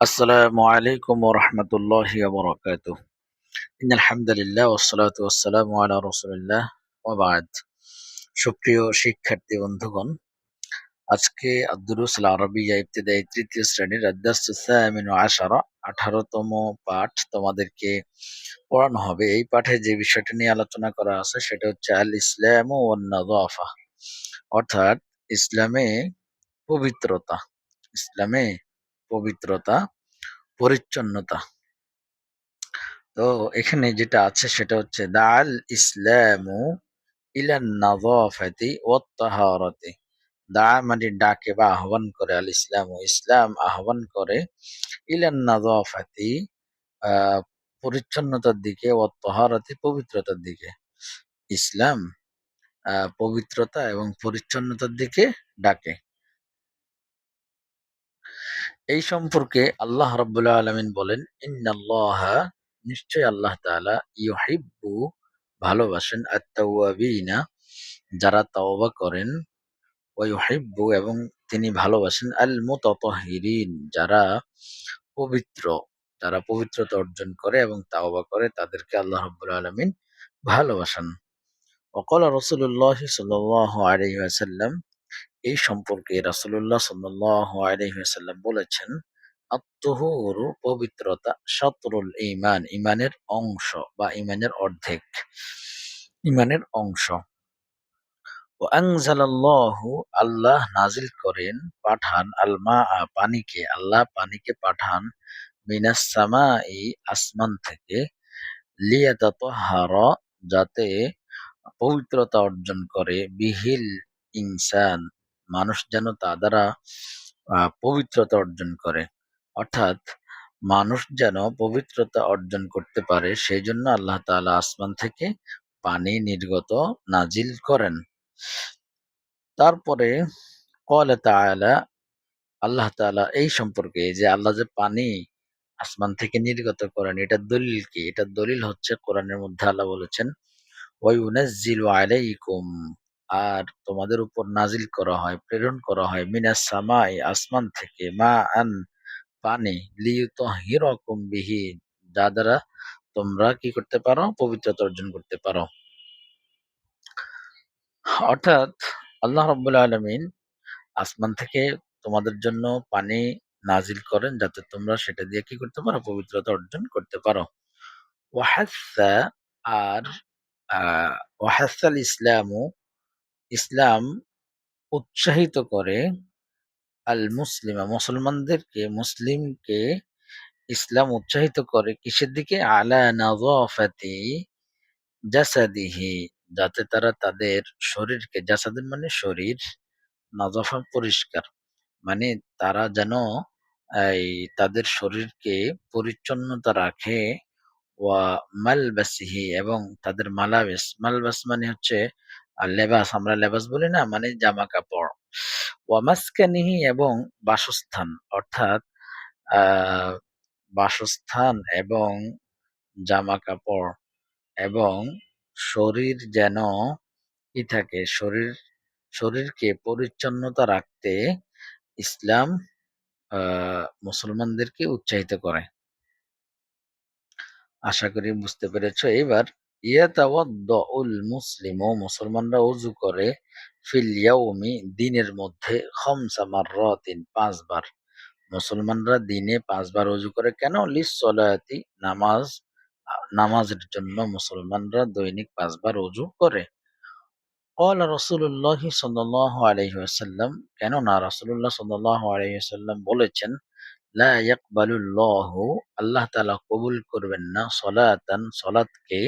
আসসালামু আলাইকুম রহমতুল্লাহ বরকাত ইন আলহামদুলিল্লাহ ওসলাত ওসালাম আলা রসুলিল্লাহ ওবাদ সুপ্রিয় শিক্ষার্থী বন্ধুগণ, আজকে আব্দুরুসুল আরবিয়া ইবতদায়ী তৃতীয় শ্রেণির আদাসমিন আশারা, আঠারোতম পাঠ তোমাদেরকে পড়ানো হবে। এই পাঠে যে বিষয়টি নিয়ে আলোচনা করা আছে সেটা হচ্ছে আল ইসলাম ও অন্যাদফা অর্থাৎ ইসলামে পবিত্রতা, ইসলামে পবিত্রতা, পরিচ্ছন্নতা। তো এখানে যেটা আছে সেটা হচ্ছে, দাল ইসলামু ইলান নাযাফাতি ওয়াত তাহারাতি। দা মানে ডাকে বা আহ্বান করে, আল ইসলাম ইসলাম আহ্বান করে, ইলান নাযাফাতি আহ পরিচ্ছন্নতার দিকে, ওয়াত তাহারাতি, পবিত্রতার দিকে। ইসলাম পবিত্রতা এবং পরিচ্ছন্নতার দিকে ডাকে। এই সম্পর্কে আল্লাহ রাব্বুল আলামিন বলেন ইন্নাল্লাহা নিশ্চয় আল্লাহ তাআলা ইউহিব্বু ভালোবাসেন আত-তাওয়াবিনা যারা তাওবা করেন ওয়া ইউহিব্বু এবং তিনি ভালোবাসেন আল মুতাতাহহিরিন যারা পবিত্র যারা পবিত্রতা অর্জন করে এবং তাওবা করে তাদেরকে আল্লাহ রাব্বুল আলামিন ভালোবাসেন وقال رسول الله صلى الله عليه وسلم এই সম্পর্কে রাসূলুল্লাহ সাল্লাল্লাহু আলাইহি বলেছেন, আত্মহুরু পবিত্রতা শাতরুল ইমান ঈমানের অংশ বা ঈমানের অর্ধেক, ঈমানের অংশ। আল্লাহ নাজিল করেন, পাঠান আলমা পানিকে, আল্লাহ পানিকে পাঠান মিনাস সামাই, আসমান থেকে লিয়াতাতাহহারা যাতে পবিত্রতা অর্জন করে বিহিল ইনসান। মানুষ যেন তা দ্বারা পবিত্রতা অর্জন করে। অর্থাৎ মানুষ যেন পবিত্রতা অর্জন করতে পারে সেই জন্য আল্লাহ তাআলা আসমান থেকে পানি নির্গত নাজিল করেন। তারপরে কলে তাআলা, আল্লাহ তাআলা এই সম্পর্কে যে আল্লাহ যে পানি আসমান থেকে নির্গত করেন, এটা দলিল কি? এটা দলিল হচ্ছে কোরআনের মধ্যে আল্লাহ বলেছেন ওয়ায়ুনাজ্জিলু আলাইকুম। আর তোমাদের উপর নাজিল করা হয়, প্রেরণ করা হয়, মিনাস সামাই, আসমান থেকে, মা আন পানি লিয়ুতাহহিরাকুম বিহি, যা দ্বারা তোমরা কি করতে পারো? পবিত্রতা অর্জন করতে পারো। অর্থাৎ আল্লাহ রাব্বুল আলামিন আসমান থেকে তোমাদের জন্য পানি নাজিল করেন, যাতে তোমরা সেটা দিয়ে কি করতে পারো? পবিত্রতা অর্জন করতে পারো। ওয়াহাসা আর ওয়াহাসাল ইসলামু ইসলাম উৎসাহিত করে আল মুসলিমা মুসলমানদেরকে, মুসলিমকে ইসলাম উৎসাহিত করে কিসের দিকে? আলা নাযাফাতি জাসাদিহি, যাতে তারা তাদের শরীরকে জাসাদিন মানে শরীর নাজাফা পরিষ্কার। মানে তারা যেন, এই তাদের শরীরকে পরিচ্ছন্নতা রাখে। ওয়া মালবাসিহি এবং তাদের মালাবেস মালবাস মানে হচ্ছে আহ, লেবাস আমরা লেবাস বলি না মানে জামা কাপড় ওয়া মাসকানিহি এবং বাসস্থান অর্থাৎ বাসস্থান এবং জামা কাপড় এবং শরীর যেন কি থাকে শরীর শরীরকে পরিচ্ছন্নতা রাখতে ইসলাম মুসলমানদেরকে উৎসাহিত করে। আশা করি বুঝতে পেরেছ। এবার ইয়াতাওয়াদ্দাউল মুসলিম ও মুসলমানরা অজু করে ফিল ইয়াউমি দিনের মধ্যে খামসা মাররাতিন পাঁচবার মুসলমানরা দিনে পাঁচবার অজু করে কেন লিস সলাতি নামাজ আহ, নামাজের জন্য মুসলমানরা দৈনিক পাঁচবার অজু করে قال رسول الله صلى الله عليه وسلم কেননা রাসূলুল্লাহ সাল্লাল্লাহু আলাইহি ওয়াসাল্লাম বলেছেন লা ইয়াকবালুল্লাহু আল্লাহ তাআলা কবুল করবেন না সলাতান সলাতকে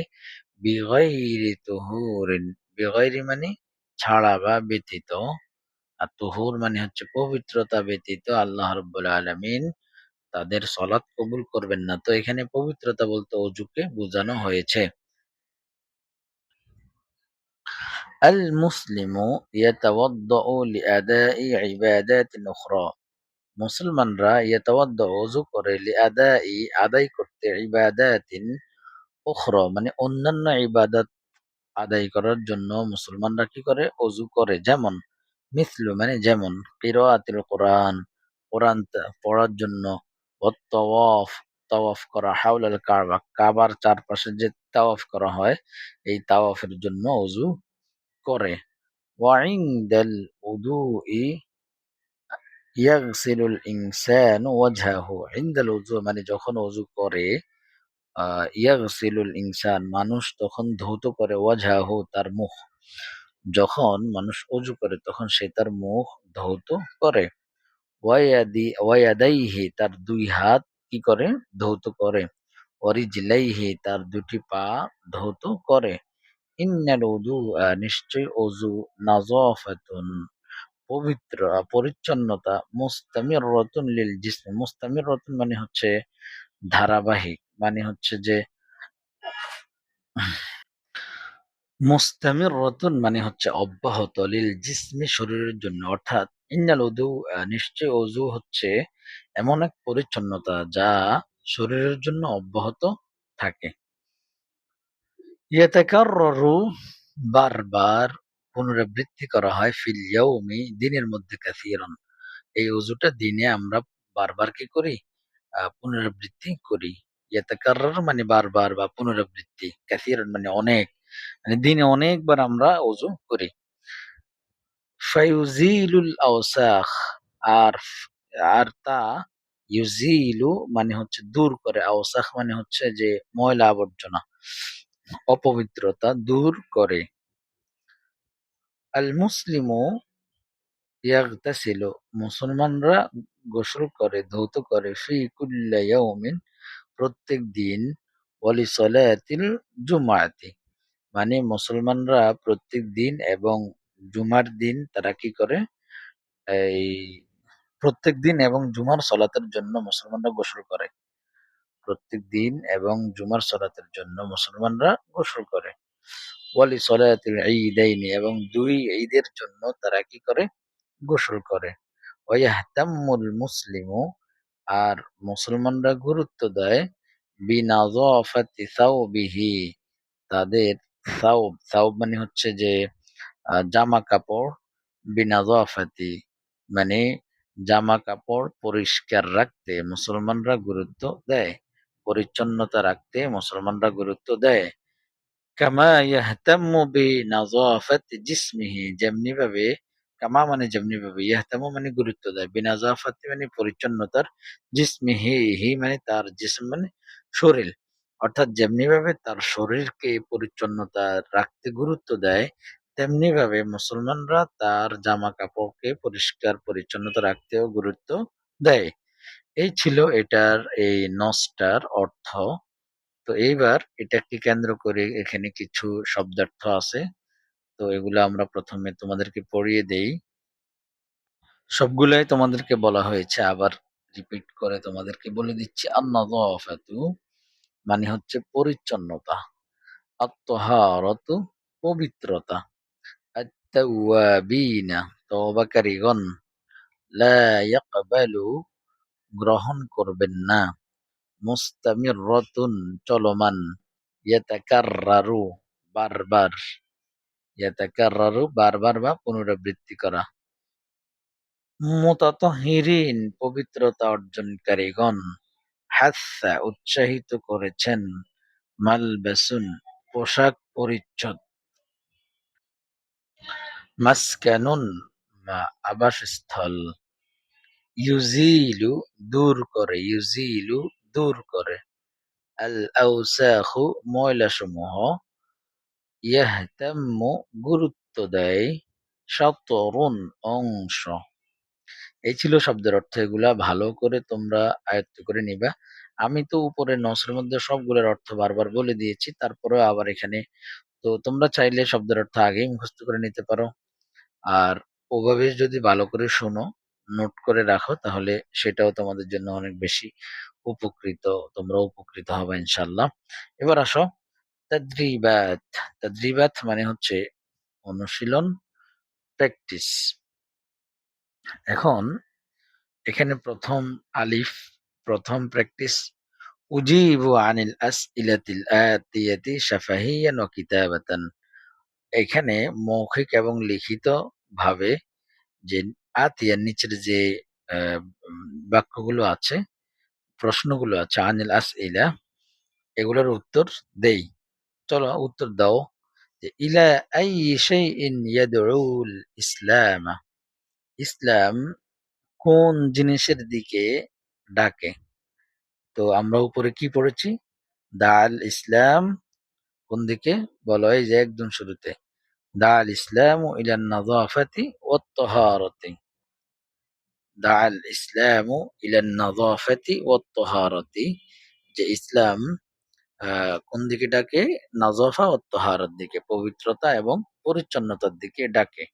বিগাইরি তুহুরিন বিগাইরি মানে ছাড়া বা ব্যতীত। আর তুহুর মানে হচ্ছে পবিত্রতা ব্যতীত। আল্লাহ রাব্বুল আলামিন তাদের সলাত কবুল করবেন না। তো এখানে পবিত্রতা বলতে অজুকে বোঝানো হয়েছে। আল মুসলিমু ইয়াতাওয়াদ্দাউ লিআদাই ইবাদাতিন উখরা। মুসলমানরা ইয়াতাওয়াদ্দা ওযু করে লিআদাই, আদায় করতে ইবাদাতিন উখরা মানে অন্যান্য ইবাদত আদায় করার জন্য মুসলমানরা কি করে? অজু করে। যেমন, মিসলু মানে যেমন, কিরাআতুল কোরআন কোরআন পড়ার জন্য তওয়াফ, তাওয়াফ করা হাউলাল কাবা, কাবার চারপাশে যে তাওয়াফ করা হয়, এই তাওয়াফের জন্য অজু করে। ওয়াইন্দাল উদুই ইয়াগসিলুল ইনসানু ওয়াজহাহু। ইনদাল উযু মানে যখন অজু করে ইয়াগসিলুল ইনসান, মানুষ তখন ধৌত করে, ওয়াজহাহু, তার মুখ। যখন মানুষ অজু করে, তখন সে তার মুখ ধৌত করে। ওয়ায়াদি, ওয়ায়াদাইহি, তার দুই হাত কি করে? ধৌত করে। ওয়ারিজলাইহি, তার দুটি পা ধৌত করে। ইন্নাল উদু নিশ্চয় অজু নাজাফাতুন, পবিত্র, পরিচ্ছন্নতা মুস্তামির রতন লিল জিসম। মুস্তামির রতন মানে হচ্ছে ধারাবাহিক। মানে হচ্ছে যে মুস্তামির রতুন মানে হচ্ছে অব্যাহত লিল জিসমি শরীরের জন্য। অর্থাৎ ইন্নাল উদু নিশ্চয় অজু হচ্ছে এমন এক পরিচ্ছন্নতা যা শরীরের জন্য অব্যাহত থাকে। ইয়াতাকাররু বারবার পুনরাবৃত্তি করা হয় ফিল দিনের মধ্যে কাসিরান। এই অজুটা দিনে আমরা বারবার কি করি? পুনরাবৃত্তি করি। মানে বারবার বা পুনরাবৃত্তি কাসিরান মানে অনেক মানে দিনে অনেকবার আমরা অজু করি। ফায়ুজিলুল আওসাখ আর আর তা ইউজিলু মানে হচ্ছে দূর করে, আওসাখ মানে হচ্ছে যে ময়লা আবর্জনা, অপবিত্রতা দূর করে। আল মুসলিমু ইয়াগতাসিলু, মুসলমানরা গোসল করে, ধৌত করে, ফি কুল্লি ইয়াউমিন প্রত্যেক দিন ওয়ালি সলাতিল জুমাতি। মানে মুসলমানরা প্রত্যেক দিন এবং জুমার দিন তারা কি করে? এই প্রত্যেক দিন এবং জুমার সলাতের জন্য মুসলমানরা গোসল করে। প্রত্যেক দিন এবং জুমার সলাতের জন্য মুসলমানরা গোসল করে। ওয়ালি সলাতিল ঈদাইনি এবং দুই ঈদের জন্য তারা কি করে? গোসল করে। ওয়াহতাম্মুল মুসলিমু আর মুসলমানরা গুরুত্ব দেয় সাওবিহি। তাদের সাউব সাউব মানে হচ্ছে যে জামা কাপড় বিনাজাফাতি মানে জামা কাপড় পরিষ্কার রাখতে মুসলমানরা গুরুত্ব দেয়, পরিচ্ছন্নতা রাখতে মুসলমানরা গুরুত্ব দেয়। কামা ইয়াহতাম্মু বিনাজাফাতি জিসমিহি যেমনি ভাবে কামা মানে যেমনি ভাবে ইয়াহতামু মানে গুরুত্ব দেয়। বিনা বিনাজাফাতি মানে পরিচ্ছন্নতার জিসমিহি হি হি মানে তার জিসম মানে শরীর। অর্থাৎ যেমনি ভাবে তার শরীরকে পরিচ্ছন্নতা রাখতে গুরুত্ব দেয়, তেমনি ভাবে মুসলমানরা তার জামা কাপড়কে পরিষ্কার, পরিচ্ছন্নতা রাখতেও গুরুত্ব দেয়। এই ছিল এটার এই নসটার অর্থ। তো এইবার এটাকে কেন্দ্র করে এখানে কিছু শব্দার্থ আছে। তো এগুলো আমরা প্রথমে তোমাদেরকে পড়িয়ে দেই। সবগুলাই তোমাদেরকে বলা হয়েছে, আবার রিপিট করে তোমাদেরকে বলে দিচ্ছি। আন্নাযাফাতু মানে হচ্ছে পরিচ্ছন্নতা। আত্মহারতু পবিত্রতা। আত্তাওয়াবিনা তওবাকারীগণ লা গ্রহণ করবেন না। মুস্তামিররাতুন চলমান। ইয়াতাকাররারু বারবার। ইয়াতাকাররারু বারবার বা পুনরাবৃত্তি করা। মুতাতাহহিরিন পবিত্রতা অর্জনকারীগণ হাসা উৎসাহিত করেছেন। মালবাসুন, পোশাক পরিচ্ছদ। মাসকানুন আবাসস্থল। ইউজিলু, দূর করে। ইউজিলু, দূর করে। আল আউসাখু ময়লাসমূহ। ইয়াহতাম্মু গুরুত্ব দেয় সতরুন অংশ। এই ছিল শব্দের অর্থ, এগুলা ভালো করে তোমরা আয়ত্ত করে নিবা। আমি তো উপরে নসের মধ্যে সবগুলোর অর্থ বারবার বলে দিয়েছি, তারপরেও আবার এখানে তো তোমরা চাইলে শব্দের অর্থ আগেই মুখস্থ করে নিতে পারো। আর ওভাবে যদি ভালো করে শোনো, নোট করে রাখো, তাহলে সেটাও তোমাদের জন্য অনেক বেশি উপকৃত তোমরা উপকৃত হবে ইনশাল্লাহ এবার আসো তাদ্রিবাত। তাদ্রিবাত মানে হচ্ছে অনুশীলন, প্র্যাকটিস। এখন এখানে প্রথম আলিফ, প্রথম প্র্যাকটিস, উজিবু আনিল আসইলাতিল আতিয়াতি শাফাহিয়ান ওয়া কিতাবাতান। এখানে মৌখিক এবং লিখিত ভাবে যে আতিয়ার নিচের যে বাক্যগুলো আছে, প্রশ্নগুলো আছে, আনিল আস ইলা এগুলোর উত্তর দেই। চলো উত্তর দাও যে, ইলা আই শাইইন ইয়াদউল ইসলাম? ইসলাম কোন জিনিসের দিকে ডাকে? তো আমরা উপরে কি পড়েছি? দাল ইসলাম কোন দিকে? বলো, এই যে একদম শুরুতে। দাল ইসলাম ইলান নাযাফাতি ওয়াত তাহারাতি। দাল ইসলাম ইলান নাযাফাতি ওয়াত তাহারাতি। যে, ইসলাম আহ, কোন দিকে ডাকে? নাজফা ও তহারার দিকে পবিত্রতা এবং পরিচ্ছন্নতার দিকে ডাকে।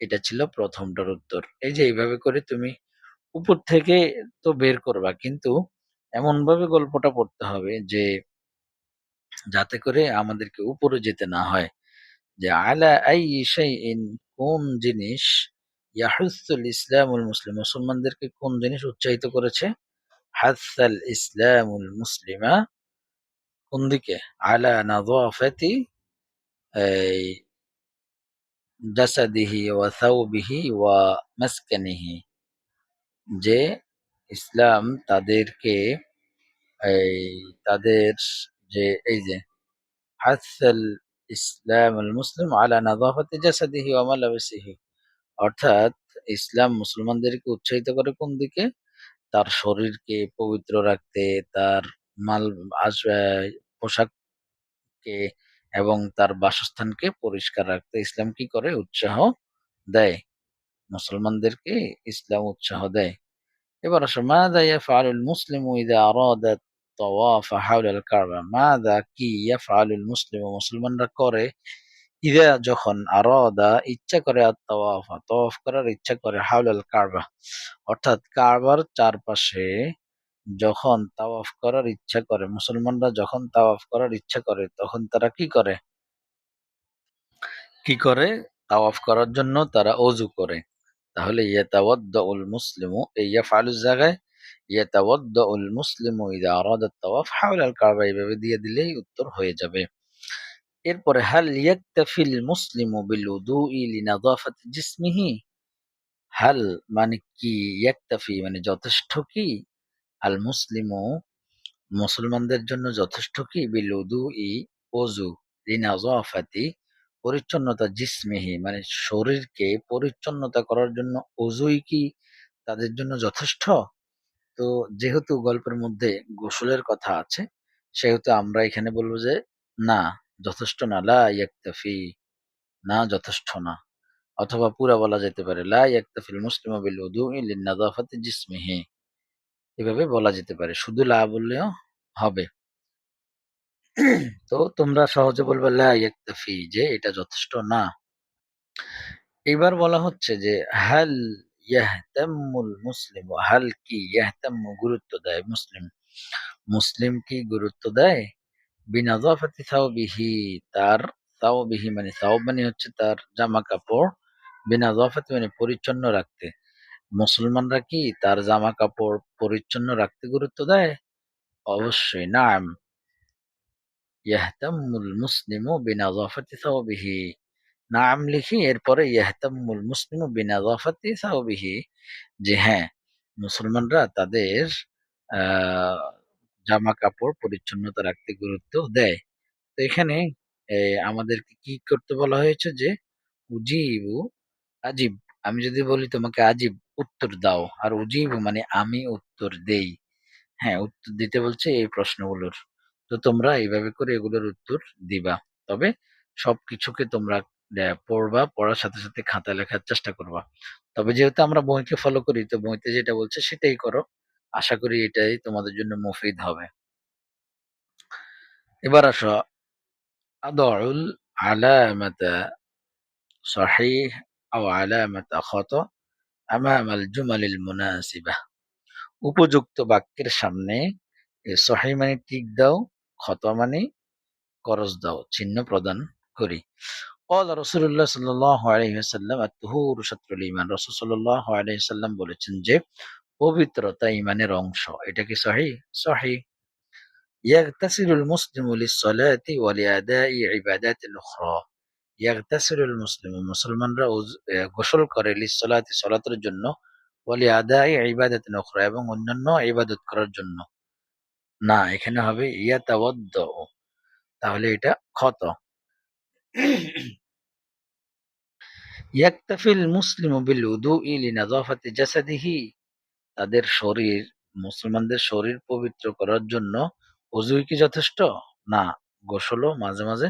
এটা ছিল প্রথমটার উত্তর। এই যে এইভাবে করে তুমি উপর থেকে তো বের করবা কিন্তু এমন ভাবে গল্পটা পড়তে হবে যে যাতে করে আমাদেরকে উপরে যেতে না হয়। যে আলা আই শাইইন কোন জিনিস ইয়াহুসুল ইসলামুল মুসলিম? মুসলমানদেরকে কোন জিনিস উৎসাহিত করেছে? হাসাল ইসলামুল মুসলিমা কোন দিকে আলা নাযাফাতি এই জাসাদিহি ওয়া সাউবিহি ওয়া মাসকানিহি যে ইসলাম তাদেরকে, এই তাদের যে, এই যে, হাসাল ইসলাম মুসলিম আলা নাযাফাতি জাসাদিহি ওয়া মালাবিসিহি অর্থাৎ ইসলাম মুসলমানদেরকে উৎসাহিত করে কোন দিকে? তার শরীরকে পবিত্র রাখতে, তার মাল আস পোশাককে এবং তার বাসস্থানকে পরিষ্কার রাখতে ইসলাম কি করে? উৎসাহ দেয়। মুসলমানদেরকে ইসলাম উৎসাহ দেয়। এবার আসো, মাদা ইয়াফআলুল মুসলিমু ইযা আরাদা তাওয়াফ হাওলাল কাবা? মাদা কি ইয়াফআলুল মুসলিমু? মুসলমানরা করে, ইদা যখন আরাদা ইচ্ছা করে আর তাওয়াফ তাওয়াফ করার ইচ্ছা করে হাওলাল কাবা। অর্থাৎ কাবার চারপাশে যখন তাওয়াফ করার ইচ্ছা করে, মুসলমানরা যখন তাওয়াফ করার ইচ্ছা করে, তখন তারা কি করে? কি করে? তাওয়াফ করার জন্য তারা অজু করে। তাহলে, ইয়াতাওয়াদ্দাউল মুসলিমু এই ইয়াফআলুর জায়গায়, ইয়াতাওয়াদ্দাউল মুসলিমু ইযা আরাদা তাওয়াফ হাওলাল কাবা এইভাবে দিয়ে দিলেই উত্তর হয়ে যাবে। এরপরে, হাল ইয়াকতাফিল মুসলিমু বিল উদুই লিনাযাফাতি জিসমিহি? হাল মানে কি? ইয়াকতাফি মানে যথেষ্ট কি? আল মুসলিমু মুসলমানদের জন্য যথেষ্ট কি? বিল ই অজু লিনাযাফাতি, পরিচ্ছন্নতা জিসমিহি মানে শরীরকে পরিচ্ছন্নতা করার জন্য অজুই কি তাদের জন্য যথেষ্ট? তো যেহেতু গল্পের মধ্যে গোসলের কথা আছে, সেহেতু আমরা এখানে বলব যে, না, যথেষ্ট না, লা ইয়াকতাফি, না, যথেষ্ট না। অথবা পুরা বলা যেতে পারে, লা ইয়াকতাফিল মুসলিম বিল উদুই লিনাযাফাতি জিসমিহি। এভাবে বলা যেতে পারে। শুধু লা বললেও হবে। তো তোমরা সহজে বলবে, লা ইয়াকতাফি যে এটা যথেষ্ট না। এবার বলা হচ্ছে যে, হাল ইয়াহতাম্মুল মুসলিম? হাল কি? ইয়াহতাম্মু গুরুত্ব দেয় মুসলিম। মুসলিম কি গুরুত্ব দেয়? বিনাজাফাতি সাওবিহি, তার সাওবিহি মানে সাওব মানে হচ্ছে তার জামা কাপড় বিনাজাফাতি মানে পরিচ্ছন্ন রাখতে। মুসলমানরা কি তার জামা কাপড় পরিচ্ছন্ন রাখতে গুরুত্ব দেয়? অবশ্যই নাম। ইয়াহতাম্মুল মুসলিমু বিনাজাফাতি সাওবিহি নাম লিখি এরপরে ইয়াহতাম্মুল মুসলিমু বিনাজাফাতি সাওবিহি যে হ্যাঁ মুসলমানরা তাদের জামা কাপড় পরিচ্ছন্নতা রাখতে গুরুত্ব দেয়। তো এখানে এ, আমাদেরকে কি করতে বলা হয়েছে যে উজিবু আজিব আমি যদি বলি তোমাকে আজিব উত্তর দাও। আর উজিব মানে আমি উত্তর দেই। হ্যাঁ উত্তর দিতে বলছে এই প্রশ্নগুলোর। তো তোমরা এইভাবে করে এগুলোর উত্তর দিবা। তবে সব কিছুকে তোমরা পড়বা, পড়ার সাথে সাথে খাতা লেখার চেষ্টা করবা। তবে যেহেতু আমরা বইকে ফলো করি, তো বইতে যেটা বলছে সেটাই করো। আশা করি এটাই তোমাদের জন্য মুফিদ হবে। এবার আসো। আদল আলামাতা সহি আও আলামাতা খত আমামাল জুমালিল মুনাসিবা। উপযুক্ত বাক্যের সামনে সহি মানে টিক দাও ক্ষত মানে করজ দাও, চিহ্ন প্রদান করি। কল রসুল্লাহ সাল্লাম আত্মহুর শত্রুল ইমান রসুল সাল্লাহ আলহিহাল্লাম বলেছেন যে, পবিত্রতা ইমানের অংশ। এটা কি সহি? সহি। ইয়াগতাসিরুল মুসলিমুল সলাতি ওয়ালিয়াদা ইবাদাতিল উখরা। ইয়াগতাসিরুল মুসলিম মুসলমানরা গোসল করে লিসলাতি সলাতের জন্য বলি আদায় ইবাদত নখরা এবং অন্যান্য ইবাদত করার জন্য। না, এখানে হবে ইয়াতাবদ্দ তাহলে এটা ক্ষত। ইয়াক্তাফিল মুসলিম বিল উদু ইলিনাজাফাতি জাসাদিহি। তাদের শরীর, মুসলমানদের শরীর পবিত্র করার জন্য অজুই কি যথেষ্ট? না, গোসলও মাঝে মাঝে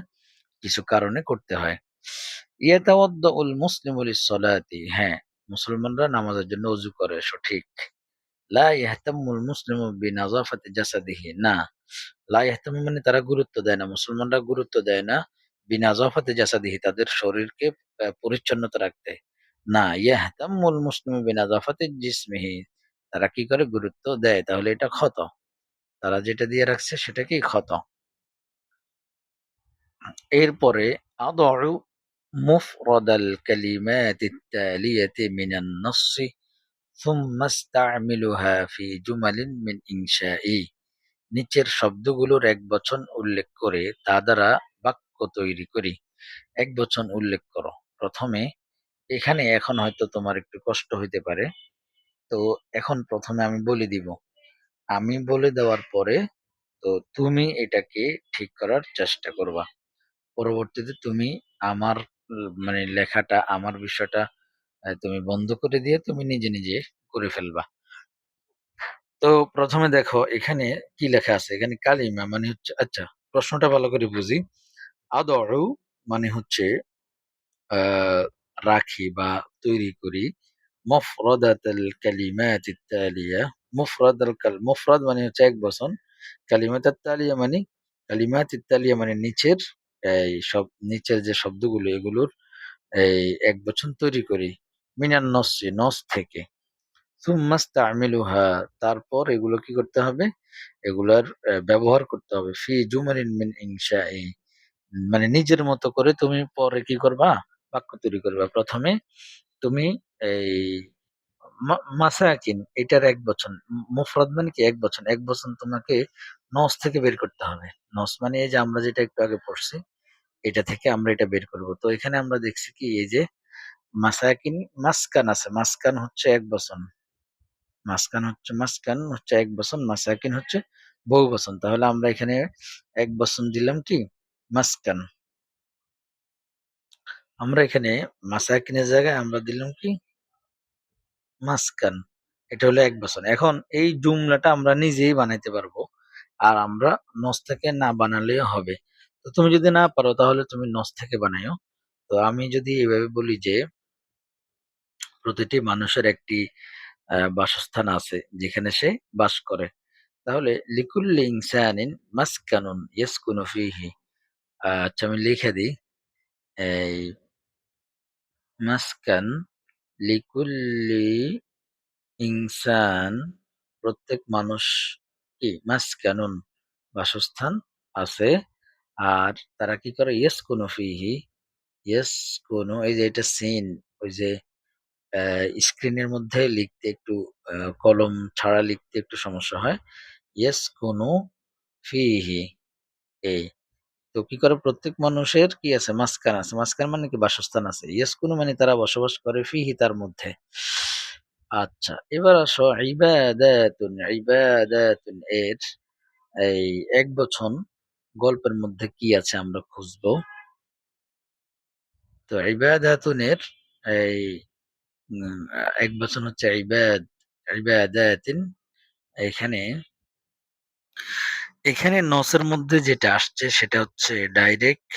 কিছু কারণে করতে হয়। ইয়াতাওয়াদ্দাউল মুসলিমু লিস-সালাতি হ্যাঁ মুসলমানরা নামাজের জন্য অজু করে, সঠিক। লা ইয়াহতাম্মুল মুসলিমু বিনাযাফাতি জাসাদিহি, না। লা ইয়াহতাম্মু মানে তারা গুরুত্ব দেয় না, মুসলমানরা গুরুত্ব দেয় না বিনাযাফাতি জাসাদিহি, তাদের শরীরকে পরিচ্ছন্নতা রাখতে। না, ইয়াহতাম্মুল মুসলিমু বিনাযাফাতি জিসমিহি, তারা কি করে? গুরুত্ব দেয়। তাহলে এটা ক্ষত। তারা যেটা দিয়ে রাখছে সেটা কি ক্ষত। এরপরে আদউ মুফরাদাল কালিমাতি التالية من النص ثم استعملها في جمل من إنشائي নিচের শব্দগুলোর এক বচন উল্লেখ করে তা দ্বারা বাক্য তৈরি করি এক বচন উল্লেখ করো প্রথমে এখানে এখন হয়তো তোমার একটু কষ্ট হইতে পারে তো এখন প্রথমে আমি বলে দিব আমি বলে দেওয়ার পরে তো তুমি এটাকে ঠিক করার চেষ্টা করবা পরবর্তীতে তুমি আমার মানে লেখাটা, আমার বিষয়টা তুমি বন্ধ করে দিয়ে তুমি নিজে নিজে করে ফেলবা। তো প্রথমে দেখো, এখানে কি লেখা আছে? এখানে কালিমা মানে হচ্ছে আচ্ছা প্রশ্নটা ভালো করে বুঝি। আদউ মানে হচ্ছে, আহ, রাখি বা তৈরি করি। মুফরাদাতাল কালিমাত তালিয়া। মুফরাদাল কাল, মুফরাদ মানে হচ্ছে এক বচন। কালিমাত তালিয়া মানে কালিমাত তালিয়া মানে নিচের এই সব নিচের যে শব্দগুলো, এগুলোর এই এক বচন তৈরি করি। মিনান নসি নস থেকে। সুম্মাস্তামিলুহা, তারপর এগুলো কি করতে হবে? এগুলার ব্যবহার করতে হবে। ফি জুমারিন মিন ইনশাই। মানে নিজের মতো করে তুমি পরে কি করবা? বাক্য তৈরি করবা। প্রথমে তুমি এই মাসাকিন, এটার এক বচন। মু- মুফরাদ মানে কি? এক বচন। এক বচন তোমাকে নস থেকে বের করতে হবে। নস মানে এই যে আমরা যেটা একটু আগে পড়ছি এটা থেকে আমরা এটা বের করব। তো এখানে আমরা দেখছি কি, এই যে মাসাকিন, মাসকান আছে। মাসকান হচ্ছে এক বচন। মাসকান হচ্ছে মাসকান হচ্ছে এক বচন, মাসাকিন হচ্ছে বহু বচন। তাহলে আমরা এখানে এক বচন দিলাম কি? মাসকান। আমরা এখানে মাসাকিনের জায়গায় আমরা দিলাম কি? মাসকান। এটা হলো এক বচন। এখন এই জুমলাটা আমরা নিজেই বানাইতে পারব। আর আমরা নস থেকে না বানালেও হবে। তো তুমি যদি না পারো, তাহলে তুমি নস থেকে বানাইও তো আমি যদি এভাবে বলি যে, প্রতিটি মানুষের একটি বাসস্থান আছে যেখানে সে বাস করে। তাহলে লিকুল্লি ইনসানিন মাসকানুন ইয়াসকুনু ফিহি। আচ্ছা আমি লিখে দিই। এই মাসকান লিকুল্লি ইনসান প্রত্যেক মানুষ কি? মাসকানুন বাসস্থান আছে আর তারা কি করে? ইয়েস কোনো ফিহি, ইয়েস কোনো এই যে এটা সিন ওই যে স্ক্রিনের মধ্যে লিখতে একটু কলম ছাড়া লিখতে একটু সমস্যা হয়। ইয়েস কোনো ফিহি এই। তো কি করে? প্রত্যেক মানুষের কি আছে? মাঝখান আছে। মাঝখান মানে কি? বাসস্থান আছে। ইয়েস কোনো মানে তারা বসবাস করে ফিহি তার মধ্যে। আচ্ছা এবার আসো। ইবাদাতুন ইবাদাতুন এর, এই, এক বছর গল্পের মধ্যে কি আছে আমরা খুঁজবো? তো ইবাদাতুনের এই এক বছর হচ্ছে ইবাদ এখানে এখানে নসের মধ্যে যেটা আসছে সেটা হচ্ছে ডাইরেক্ট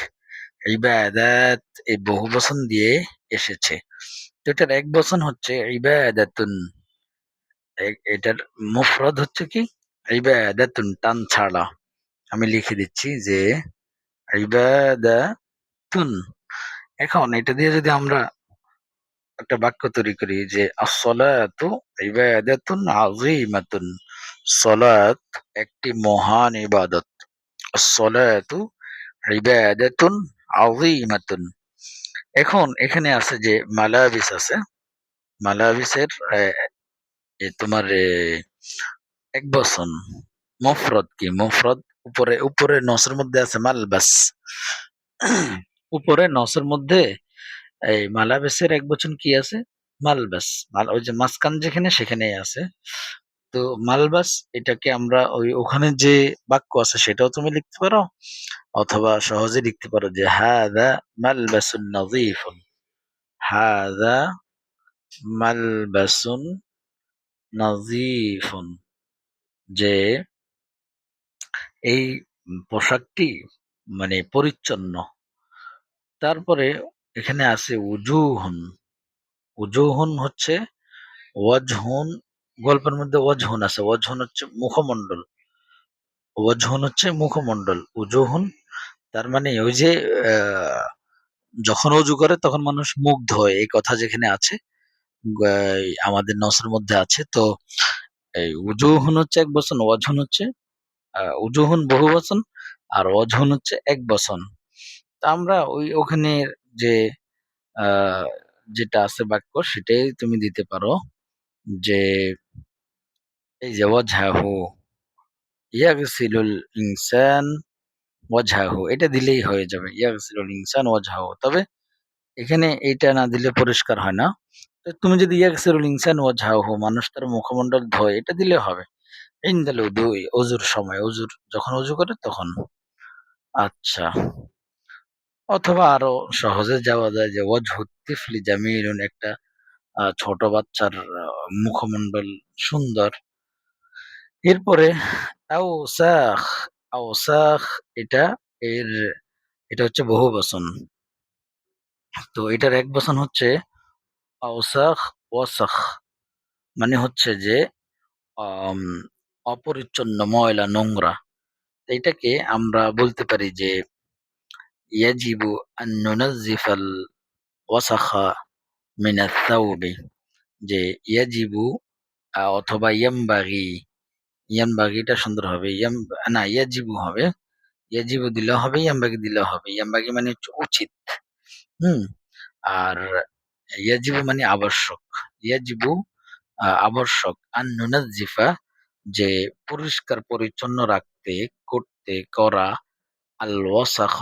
ইবাদাত এই বহু বচন দিয়ে এসেছে। তো এটার এক বচন হচ্ছে ইবাদাতুন। এটার মুফরদ হচ্ছে কি? ইবাদাতুন, টান ছাড়া। আমি লিখে দিচ্ছি যে ইবাদাতুন এখন এটা দিয়ে যদি আমরা একটা বাক্য তৈরি করি যে, আসসালাতু ইবাদাতুন আযীমাতুন। সালাত একটি মহান ইবাদত। আসসালাতু ইবাদাতুন আযীমাতুন। এখন এখানে আছে যে, মালাবিস আছে। মালাবিসের তোমার এক বচন। মফরদ কি? মফরদ উপরে উপরে নসের মধ্যে আছে মালবাস উপরে নসের মধ্যে এই মালাবেসের এক বচন কি আছে? মালবাস মাল, ওই যে মাঝখান যেখানে সেখানেই আছে। তো মালবাস এটাকে আমরা ওই ওখানে যে বাক্য আছে সেটাও তুমি লিখতে পারো, অথবা সহজে লিখতে পারো যে, হাদা মালবাসুন নাযীফুন হাদা মালবাসুন নজিফুন যে এই পোশাকটি মানে পরিচ্ছন্ন। তারপরে এখানে আছে উজুহন। উজুহন হচ্ছে ওয়াজহুন, গল্পের মধ্যে ওয়াজহুন আছে। ওয়াজহুন হচ্ছে মুখমণ্ডল। ওয়াজহুন হচ্ছে মুখমণ্ডল, উজুহুন। তার মানে ওই যে যখন অজু করে তখন মানুষ মুগ্ধ হয়। এই কথা যেখানে আছে আমাদের নসের মধ্যে আছে। তো এই উজুহুন হচ্ছে এক বচন, ওয়াজহুন হচ্ছে উজুহুন বহু বচন আর ওয়াজহুন হচ্ছে এক বচন। তা আমরা ওই ওখানে যে যেটা আছে বাক্য সেটাই তুমি দিতে পারো যে, এই যে ওয়াজহাহু ইয়াগসিলুল ইনসান ওয়াজহাহু এটা দিলেই হয়ে যাবে, ইয়াগসিলুল ইনসান ওয়াজহাহু তবে এখানে এটা না দিলে পরিষ্কার হয় না। তুমি যদি ইয়াগসিলুল ইনসান ওয়াজহাহু মানুষ তার মুখমণ্ডল ধোয়, এটা দিলে হবে। ইনদাল উদুই অজুর সময় অজুর যখন অজু করে তখন। আচ্ছা। অথবা আরও সহজে যাওয়া যায় যে ওয়াজহু তিফলি জামিলুন, একটা ছোট বাচ্চার মুখমণ্ডল সুন্দর। এরপরে আউসাখ আউসাখ এটা এর, এটা হচ্ছে বহু বচন। তো এটার এক বচন হচ্ছে আউসাখ ওয়াসাখ। মানে হচ্ছে যে অপরিচ্ছন্ন ময়লা, নোংরা। এটাকে আমরা বলতে পারি যে, ইয়াজিবু আন নুনাজ্জিফাল ওয়াসাখা মিনাত থাউবি যে ইয়াজিবু অথবা ইয়ামবাগি, ইয়ামবাগিটা সুন্দর হবে, ইয়াম, না, ইয়াজিবু হবে। ইয়াজিবু দিলেও হবে, ইয়ামবাগি দিলেও হবে। ইয়ামবাগি মানে উচিত। হুম? আর ইয়াজিবু মানে আবশ্যক। ইয়াজিবু আবশ্যক। আন নুনাজ্জিফা যে পরিষ্কার পরিচ্ছন্ন রাখতে, করতে, করা, আল ওয়াসাখ,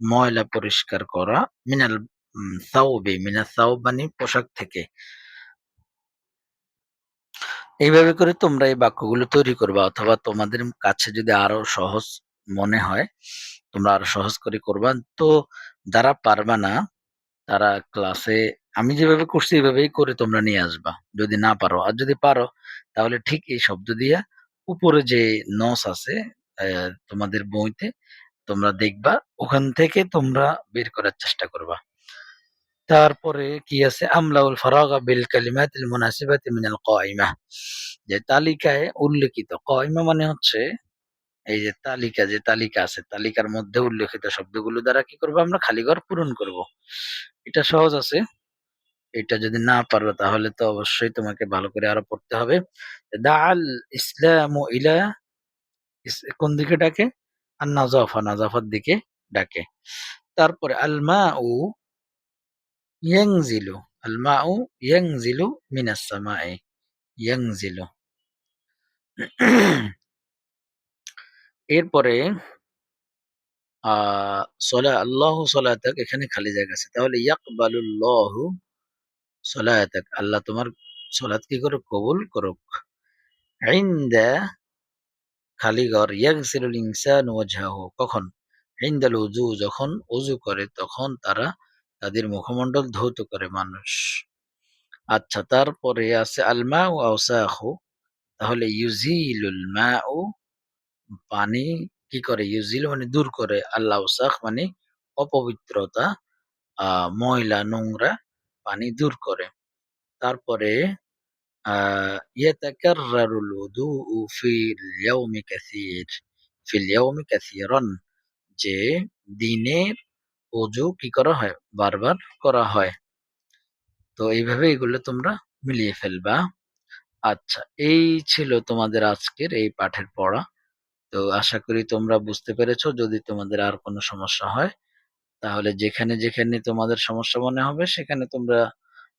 ময়লা পরিষ্কার করা, মিনাল সাউবে মিনাল সাউব মানে পোশাক থেকে। এইভাবে করে তোমরা এই বাক্যগুলো তৈরি করবা অথবা তোমাদের কাছে যদি আরও সহজ মনে হয়, তোমরা আরও সহজ করে করবা। তো যারা পারবা না, তারা ক্লাসে আমি যেভাবে করছি এইভাবেই করে তোমরা নিয়ে আসবা, যদি না পারো। আর যদি পারো, তাহলে ঠিক এই শব্দ দিয়া উপরে যে নস আছে তোমাদের বইতে তোমরা দেখবা, ওখান থেকে তোমরা বের করার চেষ্টা করবা। তারপরে কি আছে? আমলাউল ফারাগা বিল কালিমাতিল মুনাসিবাতি মিনাল কাইমা যে তালিকায় উল্লেখিত কাইমা মানে হচ্ছে এই যে তালিকা যে তালিকা আছে, তালিকার মধ্যে উল্লেখিত শব্দগুলো দ্বারা কি করব আমরা? খালি ঘর পূরণ করব। এটা সহজ আছে। এটা যদি না পারো তাহলে তো অবশ্যই তোমাকে ভালো করে আরও পড়তে হবে। দাল ইসলাম ইলা কোন দিকে ডাকে? আর নাজাফা নাজাফার দিকে ডাকে। তারপরে আলমা উ ইয়াংজিলু আলমা উ ইয়াংজিলু মিনাস সামাই, ইয়াংজিলু। এরপরে আহ সলা, আল্লাহ সলাতাক এখানে খালি জায়গা আছে। তাহলে ইয়াকবালুল্লাহ সলাতাক আল্লাহ তোমার সলাত কি করুক? কবুল করুক। ইনদা খালি ঘর ইয়াগসিলুল ইনসান ওয়াজহাহু। কখন? ইনদাল উজু যখন উজু করে, তখন তারা তাদের মুখমণ্ডল ধৌত করে মানুষ। আচ্ছা তারপরে আছে, আল মাউ আওসাখু তাহলে ইউজিলুল মাউ পানি কি করে? ইউজিল মানে দূর করে। আল্লাহ মানে অপবিত্রতা ময়লা, নোংরা পানি দূর করে। তারপরে ইয়াতাকাররারুল উদুউ ফিল ইয়াউমি কাসীর ফিল ইয়াউমি কাসীরান, যে দিনের অজু কি করা হয়? বারবার করা হয়। তো এইভাবে এগুলো তোমরা মিলিয়ে ফেলবা। আচ্ছা এই ছিল তোমাদের আজকের এই পাঠের পড়া। তো আশা করি তোমরা বুঝতে পেরেছ। যদি তোমাদের আর কোনো সমস্যা হয় তাহলে যেখানে যেখানে তোমাদের সমস্যা মনে হবে, সেখানে তোমরা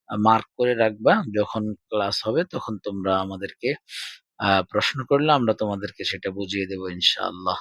মার্ক করে রাখবা। যখন ক্লাস হবে, তখন তোমরা আমাদেরকে প্রশ্ন করলে আমরা তোমাদেরকে সেটা বুঝিয়ে দেবো, ইনশাআল্লাহ।